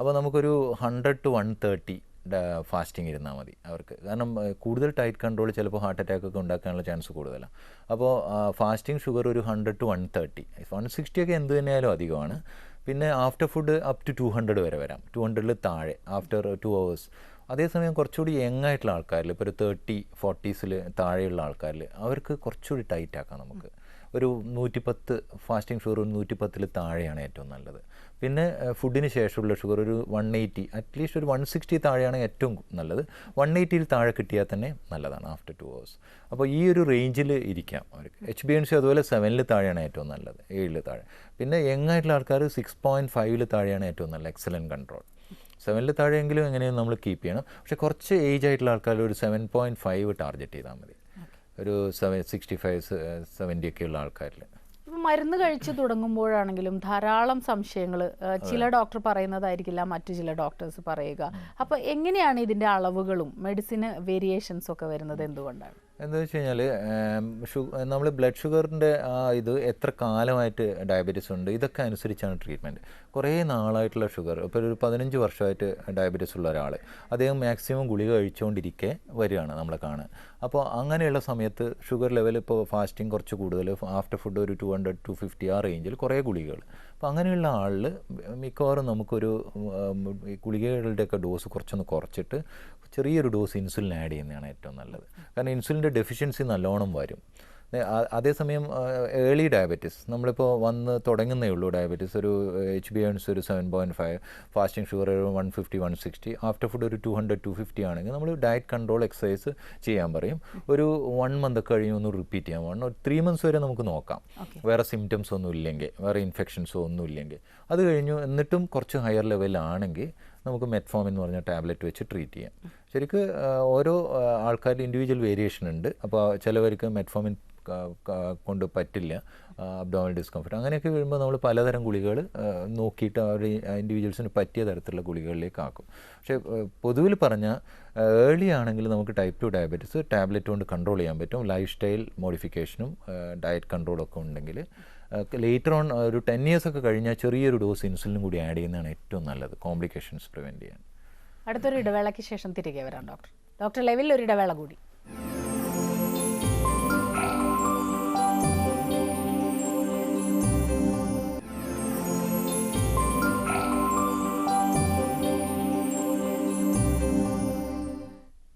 അപ്പോൾ നമുക്കൊരു hundred to one thirty fasting ഇരുന്നാൽ മതി അവർക്ക്. കാരണം കൂടുതൽ ടൈറ്റ് കൺട്രോൾ ചിലപ്പോൾ ഹാർട്ട് അറ്റാക്ക് ഒക്കെ ഉണ്ടാക്കാനുള്ള ചാൻസ് കൂടുതലാണ് അപ്പോൾ ഫാസ്റ്റിംഗ് ഷുഗർ ഒരു hundred to one thirty one sixty ഒക്കെ എന്ത് തന്നെയായാലും അധികമാണ്. പിന്നെ after food up to two hundred വരെ വരാം. ടു ഹൺഡ്രഡിൽ താഴെ ആഫ്റ്റർ ടു അവേഴ്സ് അതേസമയം കുറച്ചുകൂടി യങ് ആയിട്ടുള്ള ആൾക്കാരിൽ ഇപ്പോൾ ഒരു തേർട്ടി ഫോർട്ടീസിൽ താഴെയുള്ള ആൾക്കാരിൽ അവർക്ക് കുറച്ചുകൂടി ടൈറ്റ് ആക്കാം നമുക്ക്. ഒരു നൂറ്റിപ്പത്ത് ഫാസ്റ്റിംഗ് ഷുഗർ ഒരു നൂറ്റിപ്പത്തിൽ താഴെയാണ് ഏറ്റവും നല്ലത്. പിന്നെ ഫുഡിന് ശേഷമുള്ള ഷുഗർ ഒരു വൺ എയ്റ്റി അറ്റ്ലീസ്റ്റ് ഒരു വൺ സിക്സ്റ്റി താഴെയാണ് ഏറ്റവും നല്ലത്. വൺ എയ്റ്റിയിൽ താഴെ കിട്ടിയാൽ തന്നെ നല്ലതാണ് ആഫ്റ്റർ ടു അവേഴ്സ് അപ്പോൾ ഈ ഒരു റേഞ്ചിൽ ഇരിക്കാം അവർക്ക്. എച്ച് ബി എൻ സി അതുപോലെ സെവനിൽ താഴെയാണ് ഏറ്റവും നല്ലത് ഏഴിൽ താഴെ. പിന്നെ യങ് ആയിട്ടുള്ള ആൾക്കാർ സിക്സ് പോയിന്റ് ഫൈവിൽ താഴെയാണ് ഏറ്റവും നല്ലത് എക്സലന്റ് കൺട്രോൾ സെവനിൽ താഴെയെങ്കിലും എങ്ങനെയും നമ്മൾ കീപ്പ് ചെയ്യണം. പക്ഷേ കുറച്ച് ഏജ് ആയിട്ടുള്ള ആൾക്കാർ ഒരു സെവൻ പോയിന്റ് ഫൈവ് ടാർഗറ്റ് ചെയ്താൽ മതി. ഒരു സെവൻ സിക്സ്റ്റി ഫൈവ് സെവന്റി ഒക്കെ ഉള്ള ആൾക്കാരിൽ മരുന്ന് കഴിച്ചു തുടങ്ങുമ്പോഴാണെങ്കിലും ധാരാളം സംശയങ്ങൾ ചില ഡോക്ടർ പറയുന്നതായിരിക്കില്ല മറ്റു ചില ഡോക്ടേഴ്സ് പറയുക. അപ്പോൾ എങ്ങനെയാണ് ഇതിന്റെ അളവുകളും മെഡിസിന് വേരിയേഷൻസ് ഒക്കെ വരുന്നത് എന്തുകൊണ്ടാണ്? എന്താ വെച്ച് കഴിഞ്ഞാൽ നമ്മൾ ബ്ലഡ് ഷുഗറിന്റെ ആ ഇത് എത്ര കാലമായിട്ട് ഡയബറ്റീസ് ഉണ്ട് ഇതൊക്കെ അനുസരിച്ചാണ് ട്രീറ്റ്മെന്റ് കുറേ നാളായിട്ടുള്ള ഷുഗർ ഇപ്പോൾ ഒരു പതിനഞ്ച് വർഷമായിട്ട് ഡയബറ്റീസ് ഉള്ള ഒരാൾ അദ്ദേഹം മാക്സിമം ഗുളിക കഴിച്ചുകൊണ്ടിരിക്കെ വരികയാണ് നമ്മളെ കാണാൻ. അപ്പോൾ അങ്ങനെയുള്ള സമയത്ത് ഷുഗർ ലെവൽ ഇപ്പോൾ ഫാസ്റ്റിംഗ് കുറച്ച് കൂടുതൽ ആഫ്റ്റർ ഫുഡ് ഒരു ടു ഹൺഡ്രഡ് ടു ഫിഫ്റ്റി ആ റേഞ്ചിൽ കുറേ ഗുളികകൾ അപ്പോൾ അങ്ങനെയുള്ള ആളിൽ മിക്കവാറും നമുക്കൊരു ഗുളികകളുടെയൊക്കെ ഡോസ് കുറച്ചൊന്ന് കുറച്ചിട്ട് ചെറിയൊരു ഡോസ് ഇൻസുലിൻ ആഡ് ചെയ്യുന്നതാണ് ഏറ്റവും നല്ലത്. കാരണം ഇൻസുലിന്റെ ഡെഫിഷ്യൻസി നല്ലോണം വരും. അതേസമയം ഏർലി ഡയബറ്റീസ് നമ്മളിപ്പോൾ വന്ന് തുടങ്ങുന്നേ ഉള്ളൂ ഡയബറ്റീസ്. ഒരു എച്ച് ബി എൻസ് ഒരു seven point five fasting sugar ഒരു one fifty one sixty after food ഒരു ടു ഹൺഡ്രഡ് ടു ഫിഫ്റ്റി ആണെങ്കിൽ നമ്മൾ ഡയറ്റ് കൺട്രോൾ എക്സസൈസ് ചെയ്യാൻ പറയും. ഒരു വൺ മന്ത് ഒന്ന് റിപ്പീറ്റ് ചെയ്യാൻ വൺ ത്രീ മന്ത്സ് വരെ നമുക്ക് നോക്കാം. വേറെ സിംറ്റംസ് ഒന്നും ഇല്ലെങ്കിൽ വേറെ ഇൻഫെക്ഷൻസോ ഒന്നും ഇല്ലെങ്കിൽ. അത് കഴിഞ്ഞു എന്നിട്ടും കുറച്ച് ഹയർ ലെവലാണെങ്കിൽ നമുക്ക് മെറ്റ്ഫോം എന്ന് പറഞ്ഞ ടാബ്ലറ്റ് വെച്ച് ട്രീറ്റ് ചെയ്യാം. ശരിക്ക് ഓരോ ആൾക്കാരുടെ ഇൻഡിവിജ്വൽ വേരിയേഷൻ ഉണ്ട്. അപ്പോൾ ചിലവർക്ക് മെറ്റ്ഫോമിൻ കൊണ്ട് പറ്റില്ല. അബ്ഡോമൽ ഡിസ്കംഫർട്ട് അങ്ങനെയൊക്കെ വരുമ്പോൾ നമ്മൾ പലതരം ഗുളികൾ നോക്കിയിട്ട് അവർ ഇൻഡിവിജ്വൽസിന് പറ്റിയ തരത്തിലുള്ള ഗുളികളിലേക്ക് ആക്കും. പക്ഷേ പൊതുവിൽ പറഞ്ഞാൽ ഏർലി ആണെങ്കിൽ നമുക്ക് ടൈപ്പ് ടു ഡയബറ്റീസ് ടാബ്ലറ്റ് കൊണ്ട് കൺട്രോൾ ചെയ്യാൻ പറ്റും. ലൈഫ് സ്റ്റൈൽ മോഡിഫിക്കേഷനും ഡയറ്റ് കൺട്രോളൊക്കെ ഉണ്ടെങ്കിൽ ലേറ്റർ ഓൺ ഒരു ടെൻ ഇയേഴ്സ് ഒക്കെ കഴിഞ്ഞാൽ ചെറിയൊരു ഡോസ് ഇൻസുലിനും കൂടി ആഡ് ചെയ്യുന്നതാണ് ഏറ്റവും നല്ലത്. കോംപ്ലിക്കേഷൻസ് പ്രിവെന്റ് ചെയ്യാൻ. അടുത്തൊരു ഇടവേളയ്ക്ക് ശേഷം തിരികെ വരാം ഡോക്ടർ ഡോക്ടർ ലെവിൽ ഒരു ഇടവേള കൂടി.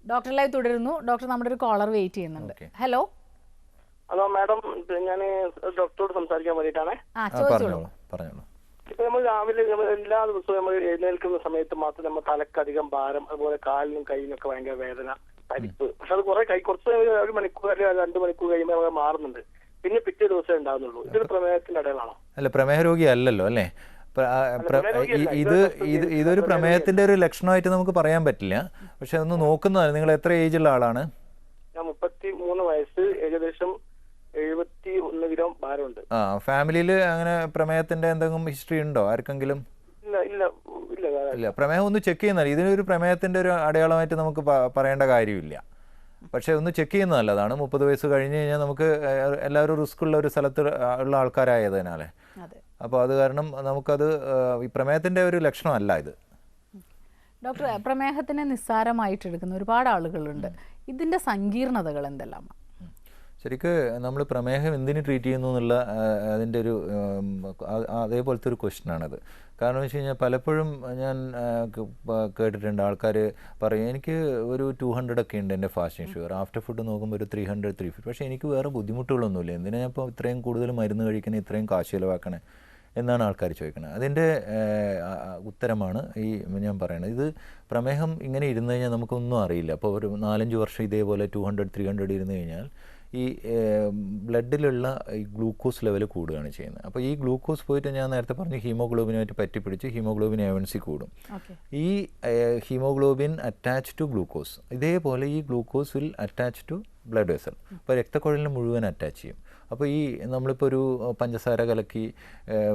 ഡോക്ടർ ലൈവ് തുടരുന്നു. ഡോക്ടർ നമ്മുടെ ഒരു കോളർ വെയിറ്റ് ചെയ്യുന്നുണ്ട്. ഹലോ ഹലോ മാഡം ഞാൻ ഡോക്ടറോട് സംസാരിക്കാൻ വേണ്ടിയിട്ടാണ്. പറഞ്ഞോളൂ പറഞ്ഞോളൂ. ഇപ്പൊ നമ്മൾ രാവിലെ എല്ലാ ദിവസവും നമ്മൾ എഴുന്നേൽക്കുന്ന സമയത്ത് മാത്രം നമ്മൾ തലക്കധികം ഭാരം അതുപോലെ കാലിനും കൈയിലും ഒക്കെ ഭയങ്കര വേദന പരിപ്പ് പക്ഷെ അത് കുറെ കൈ കുറച്ച് ഒരു മണിക്കൂർ അല്ലെങ്കിൽ രണ്ട് മണിക്കൂർ കഴിയുമ്പോൾ നമ്മൾ മാറുന്നുണ്ട്. പിന്നെ പിറ്റേ ദിവസമേ ഉണ്ടാകുന്നുള്ളൂ ഇതൊരു പ്രമേഹത്തിന്റെ ഇടയിലാണോ? അല്ല പ്രമേഹ രോഗി അല്ലല്ലോ അല്ലേ? ഇത് ഇത് ഇതൊരു പ്രമേഹത്തിന്റെ ഒരു ലക്ഷണമായിട്ട് നമുക്ക് പറയാൻ പറ്റില്ല. പക്ഷെ അതൊന്ന് നോക്കുന്നതാണ് നിങ്ങൾ എത്ര ഏജ് ഉള്ള ആളാണ്? ഞാൻ മുപ്പത്തി മൂന്ന് വയസ്സ് ഏകദേശം എഴുപത്തി ഒന്ന് ഗ്രാം ഭാരമുണ്ട്. ആ ഫാമിലിയിൽ അങ്ങനെ പ്രമേഹത്തിന്റെ എന്തെങ്കിലും ഹിസ്റ്ററി ഉണ്ടോ? ആർക്കെങ്കിലും? ഇല്ല ഇല്ല ഇല്ല ഇല്ല പ്രമേഹം ഒന്ന് ചെക്ക് ചെയ്യുന്നില്ല ഇതിനൊരു പ്രമേഹത്തിന്റെ ഒരു അടയാളമായിട്ട് നമുക്ക് പറയേണ്ട കാര്യമില്ല. പക്ഷേ ഒന്ന് ചെക്ക് ചെയ്യുന്ന നല്ലതാണ് മുപ്പത് വയസ്സ് കഴിഞ്ഞ് കഴിഞ്ഞാൽ നമുക്ക് എല്ലാവരും റിസ്ക് ഉള്ള ഒരു സ്ഥലത്ത് ഉള്ള ആൾക്കാരായതിനാലെ. അതെ. അപ്പോൾ അത് കാരണം നമുക്കത് ഈ പ്രമേഹത്തിന്റെ ഒരു ലക്ഷണമല്ല ഇത്. ഡോക്ടർ പ്രമേഹത്തിനെ നിസ്സാരമായിട്ട് എടുക്കുന്ന ഒരുപാട് ആളുകളുണ്ട്. ഇതിന്റെ സങ്കീർണതകൾ എന്തെല്ലാമാണ് ശരിക്ക് നമ്മൾ പ്രമേഹം എന്തിന് ട്രീറ്റ് ചെയ്യുന്നു എന്നുള്ള അതിന്റെ ഒരു അതേപോലത്തെ ഒരു ക്വസ്റ്റ്യനാണത് കാരണം വെച്ച് കഴിഞ്ഞാൽ പലപ്പോഴും ഞാൻ കേട്ടിട്ടുണ്ട്. ആൾക്കാർ പറയും എനിക്ക് ഒരു ടു ഹൺഡ്രഡ് ഒക്കെ ഉണ്ട് എന്റെ ഫാസ്റ്റിംഗ് ഷുഗർ ആഫ്റ്റർ ഫുഡ് നോക്കുമ്പോൾ ഒരു ത്രീ ഹൺഡ്രഡ് ത്രീ ഫിഫ്റ്റി പക്ഷേ എനിക്ക് വേറെ ബുദ്ധിമുട്ടുകളൊന്നുമില്ല. എന്തിനാ ഞാൻ ഇപ്പോൾ ഇത്രയും കൂടുതൽ മരുന്ന് കഴിക്കണേ ഇത്രയും കാശ് ചിലവാക്കണേ? എന്നാണ് ആൾക്കാർ ചോദിക്കുന്നത്. അതിന്റെ ഉത്തരമാണ് ഈ ഞാൻ പറയുന്നത് ഇത് പ്രമേഹം ഇങ്ങനെ ഇരുന്ന് കഴിഞ്ഞാൽ നമുക്കൊന്നും അറിയില്ല. അപ്പോൾ ഒരു നാലഞ്ച് വർഷം ഇതേപോലെ ടു ഹൺഡ്രഡ് ത്രീ ഹൺഡ്രഡ് ഇരുന്ന് കഴിഞ്ഞാൽ ഈ ബ്ലഡിലുള്ള ഈ ഗ്ലൂക്കോസ് ലെവൽ കൂടുകയാണ് ചെയ്യുന്നത്. അപ്പോൾ ഈ ഗ്ലൂക്കോസ് പോയിട്ട് ഞാൻ നേരത്തെ പറഞ്ഞു ഹീമോഗ്ലോബിനുമായിട്ട് പറ്റിപ്പിടിച്ച് ഹീമോഗ്ലോബിൻ എവൻസി കൂടും. ഈ ഹീമോഗ്ലോബിൻ അറ്റാച്ച് ടു ഗ്ലൂക്കോസ് ഇതേപോലെ ഈ glucose will attach to blood vessel അപ്പോൾ രക്തക്കുഴലിന് മുഴുവൻ അറ്റാച്ച് ചെയ്യും. അപ്പോൾ ഈ നമ്മളിപ്പോൾ ഒരു പഞ്ചസാര കലക്കി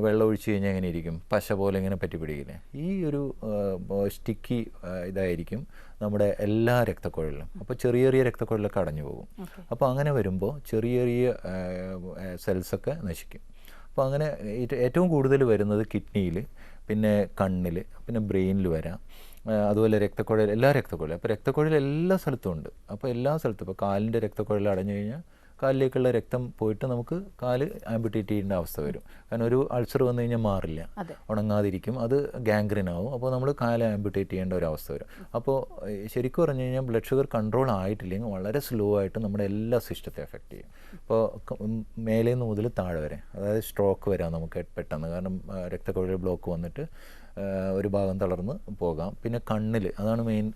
വെള്ളം ഒഴിച്ച് കഴിഞ്ഞാൽ എങ്ങനെ ഇരിക്കും? പശ പോലെ ഇങ്ങനെ പറ്റി പിടിക്കില്ലേ ഈ ഒരു സ്റ്റിക്കി ഇതായിരിക്കും. നമ്മുടെ എല്ലാ രക്തക്കുഴലിലും അപ്പോൾ ചെറിയ ചെറിയ രക്തക്കുഴലൊക്കെ അടഞ്ഞു പോകും അപ്പോൾ അങ്ങനെ വരുമ്പോൾ ചെറിയ ചെറിയ സെൽസൊക്കെ നശിക്കും. അപ്പോൾ അങ്ങനെ ഏറ്റവും കൂടുതൽ വരുന്നത് കിഡ്നിയിൽ പിന്നെ കണ്ണിൽ പിന്നെ ബ്രെയിനിൽ വരാം. അതുപോലെ രക്തക്കുഴൽ എല്ലാ രക്തക്കുഴലും. അപ്പോൾ രക്തക്കുഴൽ എല്ലാ സ്ഥലത്തും ഉണ്ട്. അപ്പോൾ എല്ലാ സ്ഥലത്തും ഇപ്പോൾ കാലിന്റെ രക്തക്കുഴൽ അടഞ്ഞു കഴിഞ്ഞാൽ കാലിലേക്കുള്ള രക്തം പോയിട്ട് നമുക്ക് കാൽ ആംബിറ്റേറ്റ് ചെയ്യേണ്ട അവസ്ഥ വരും. കാരണം ഒരു അൾസർ വന്നു കഴിഞ്ഞാൽ മാറില്ല. ഉണങ്ങാതിരിക്കും. അത് ഗാംഗ്രീൻ ആവും. അപ്പോൾ നമ്മൾ കാൽ ആംബിറ്റേറ്റ് ചെയ്യേണ്ട ഒരു അവസ്ഥ വരും. അപ്പോൾ ശരിക്കും പറഞ്ഞു കഴിഞ്ഞാൽ ബ്ലഡ് ഷുഗർ കൺട്രോൾ ആയിട്ടില്ലെങ്കിൽ വളരെ സ്ലോ ആയിട്ട് നമ്മുടെ എല്ലാ സിസ്റ്റത്തെ എഫക്റ്റ് ചെയ്യും. അപ്പോൾ മേലെ നിന്ന് മുതൽ താഴെ വരെ അതായത് സ്ട്രോക്ക് വരാം നമുക്ക് പെട്ടെന്ന്. കാരണം രക്തക്കൊഴിൽ ബ്ലോക്ക് വന്നിട്ട് ഒരു ഭാഗം തളർന്ന് പോകാം. പിന്നെ കണ്ണിൽ അതാണ് മെയിൻ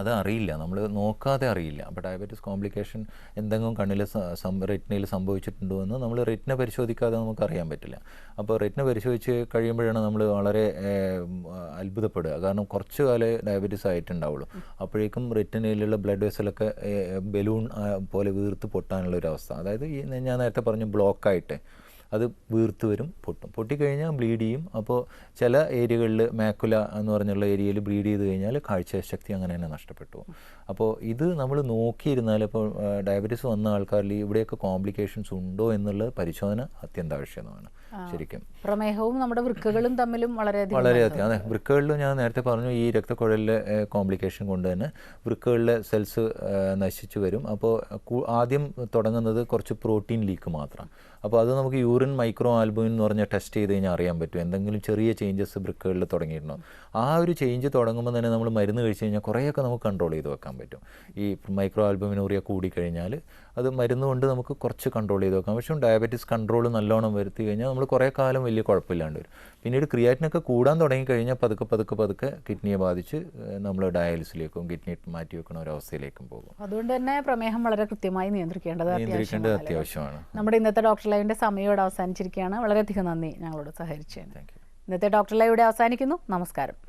അത് അറിയില്ല നമ്മൾ നോക്കാതെ അറിയില്ല. അപ്പോൾ ഡയബറ്റീസ് കോംപ്ലിക്കേഷൻ എന്തെങ്കിലും കണ്ണിൽ റെറ്റിനയിൽ സംഭവിച്ചിട്ടുണ്ടോ എന്ന് നമ്മൾ റെറ്റിന പരിശോധിക്കാതെ നമുക്ക് അറിയാൻ പറ്റില്ല. അപ്പോൾ റെറ്റിന പരിശോധിച്ച് കഴിയുമ്പോഴാണ് നമ്മൾ വളരെ അത്ഭുതപ്പെടുക. കാരണം കുറച്ച് കാലേ ഡയബറ്റീസ് ആയിട്ടുണ്ടാവുള്ളൂ. അപ്പോഴേക്കും റെറ്റിനയിലുള്ള ബ്ലഡ് വെസലൊക്കെ ബലൂൺ പോലെ വീർത്ത് പൊട്ടാനുള്ള ഒരു അവസ്ഥ അതായത് ഞാൻ നേരത്തെ പറഞ്ഞു ബ്ലോക്കായിട്ട്. അത് വീർത്ത് വരും പൊട്ടും. പൊട്ടിക്കഴിഞ്ഞാൽ ബ്ലീഡ് ചെയ്യും. അപ്പോൾ ചില ഏരിയകളിൽ മാക്കുല എന്ന് പറഞ്ഞുള്ള ഏരിയയിൽ ബ്ലീഡ് ചെയ്ത് കഴിഞ്ഞാൽ കാഴ്ചശക്തി അങ്ങനെ തന്നെ നഷ്ടപ്പെട്ടു. അപ്പോൾ ഇത് നമ്മൾ നോക്കിയിരുന്നാൽ ഇപ്പോൾ ഡയബറ്റീസ് വന്ന ആൾക്കാരിൽ ഇവിടെയൊക്കെ കോംപ്ലിക്കേഷൻസ് ഉണ്ടോ എന്നുള്ള പരിശോധന അത്യന്താപേക്ഷിതമാണ്. ശരിക്കും. പ്രമേഹവും നമ്മുടെ വൃക്കകളും തമ്മിലും വളരെയധികം വളരെയധികം. അതെ വൃക്കകളിലും ഞാൻ നേരത്തെ പറഞ്ഞു ഈ രക്തക്കുഴലിലെ കോംപ്ലിക്കേഷൻ കൊണ്ട് തന്നെ വൃക്കകളിലെ സെൽസ് നശിച്ചു വരും. അപ്പോൾ ആദ്യം തുടങ്ങുന്നത് കുറച്ച് പ്രോട്ടീൻ ലീക്ക് മാത്രം. അപ്പോൾ അത് നമുക്ക് യൂറിൻ മൈക്രോ ആൽബുമിൻ എന്ന് പറഞ്ഞ ടെസ്റ്റ് ചെയ്ത് കഴിഞ്ഞാൽ അറിയാൻ പറ്റും. എന്തെങ്കിലും ചെറിയ ചേഞ്ചസ് വൃക്കകളിൽ തുടങ്ങിയിട്ടുണ്ടോ. ആ ഒരു ചേഞ്ച് തുടങ്ങുമ്പോൾ തന്നെ നമ്മൾ മരുന്ന് കഴിച്ച് കഴിഞ്ഞാൽ കുറേയൊക്കെ നമുക്ക് കൺട്രോൾ ചെയ്ത് വെക്കാൻ പറ്റും. ഈ മൈക്രോ ആൽബുമിനൂറിയ കൂടിക്കഴിഞ്ഞാൽ അത് മരുന്ന് കൊണ്ട് നമുക്ക് കുറച്ച് കൺട്രോൾ ചെയ്ത് വെക്കാം. പക്ഷേ ഡയബറ്റീസ് കൺട്രോൾ നല്ലോണം വരുത്തി കഴിഞ്ഞാൽ നമ്മൾ കുറേ കാലം വലിയ കുഴപ്പമില്ലാണ്ട് വരും. പിന്നീട് ക്രിയാറ്റിനൊക്കെ കൂടാൻ തുടങ്ങിക്കഴിഞ്ഞാൽ പതുക്കെ പതുക്കെ പതുക്കെ കിഡ്നിയെ ബാധിച്ച് നമ്മൾ ഡയാലിസിലേക്കും കിഡ്നി മാറ്റി വെക്കുന്ന ഒരു അവസ്ഥയിലേക്കും പോകും. അതുകൊണ്ട് തന്നെ പ്രമേഹം വളരെ കൃത്യമായി നിയന്ത്രിക്കേണ്ടത് നിയന്ത്രിക്കേണ്ടത് അത്യാവശ്യമാണ്. നമ്മുടെ ഇന്നത്തെ ഡോക്ടർ ലൈവിന്റെ സമയം അവസാനിച്ചിരിക്കുകയാണ്. വളരെയധികം നന്ദി ഞങ്ങളോട് സഹകരിച്ചതിന്. താങ്ക് ഇന്നത്തെ ഡോക്ടർ ലൈവ് ഇവിടെ അവസാനിക്കുന്നു. നമസ്കാരം.